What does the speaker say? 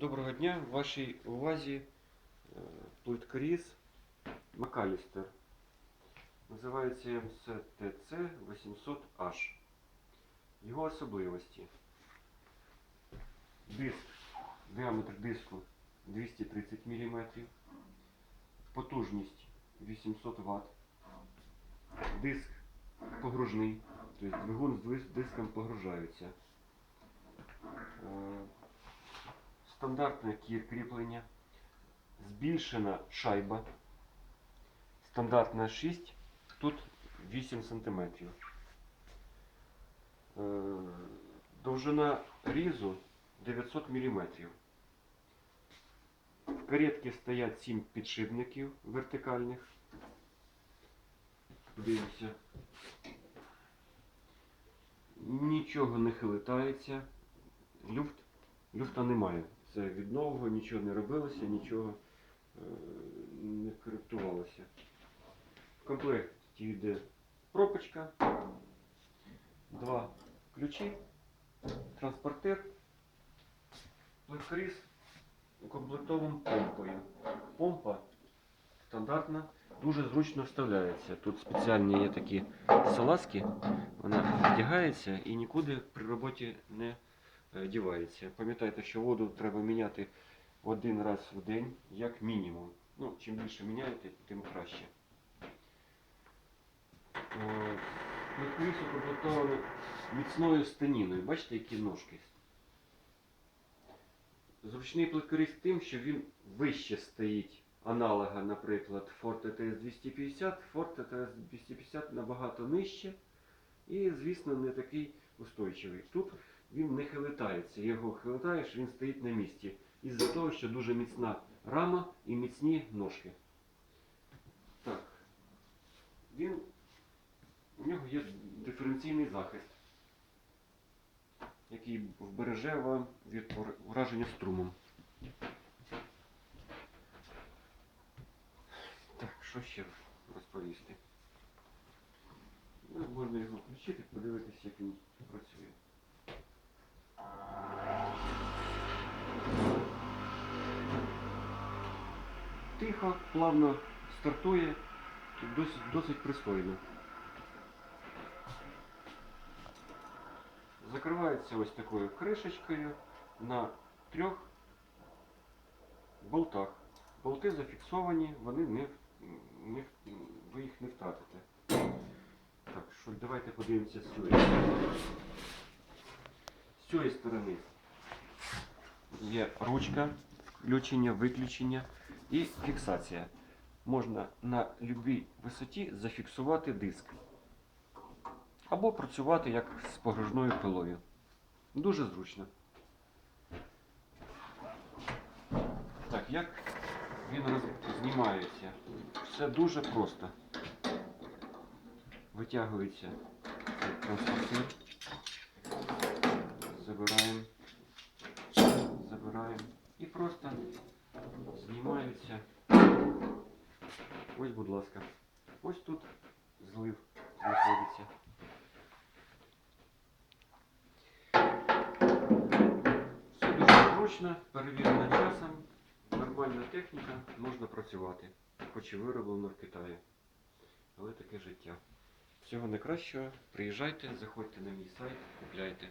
Доброго дня. В вашій увазі е, плиткоріз Макалістер. Називається МСТЦ 800H. Його особливості. Диск, діаметр диску 230 мм, потужність 800 Вт, диск погружний, тобто двигун з диском погружається. Е, стандартне кріплення, збільшена шайба, стандартна 6, тут 8 см. Довжина різу 900 мм. В каретці стоять 7 підшипників вертикальних. Дивимося. Нічого не хилитається. Люфт Люфта немає. Це від нового, нічого не робилося, нічого е, не коректувалося. В комплекті йде пропочка, два ключі, транспортир, плиткоріз укомплектований помпою. Помпа стандартна, дуже зручно вставляється. Тут спеціальні є такі салазки, вона вдягається і нікуди при роботі не дівається. Пам'ятайте, що воду треба міняти один раз в день, як мінімум. Ну, чим більше міняєте, тим краще. Е, Плиткоріз міцною станіною. Бачите, які ножки? Зручний плиткоріз тим, що він вище стоїть аналога, наприклад, Ford ETS 250. Ford ETS 250 набагато нижче і, звісно, не такий устойчивий. Тут він не хилитається. Його хилитаєш, він стоїть на місці. Із-за того, що дуже міцна рама і міцні ножки. Так. Він, у нього є диференційний захист, який вбереже вам від ур- ураження струмом. Так, що ще розповісти? Ну, можна його включити, подивитися, як він працює. Тихо, плавно стартує, досить, досить пристойно. Закривається ось такою кришечкою на трьох болтах. Болти зафіксовані, вони не, не, ви їх не втратите. Так, що давайте подивимося з цієї сторони. З цієї сторони є ручка, включення, виключення і фіксація. Можна на будь-якій висоті зафіксувати диск. Або працювати як з погружною пилою. Дуже зручно. Так, як він знімається? Все дуже просто. Витягується транспортир. Забираємо. Забираємо. І просто знімаються. Ось, будь ласка. Ось тут злив знаходиться. Все дуже зручно, перевірено часом, нормальна техніка, можна працювати, хоч і вироблено в Китаї. Але таке життя. Всього найкращого, приїжджайте, заходьте на мій сайт, купляйте.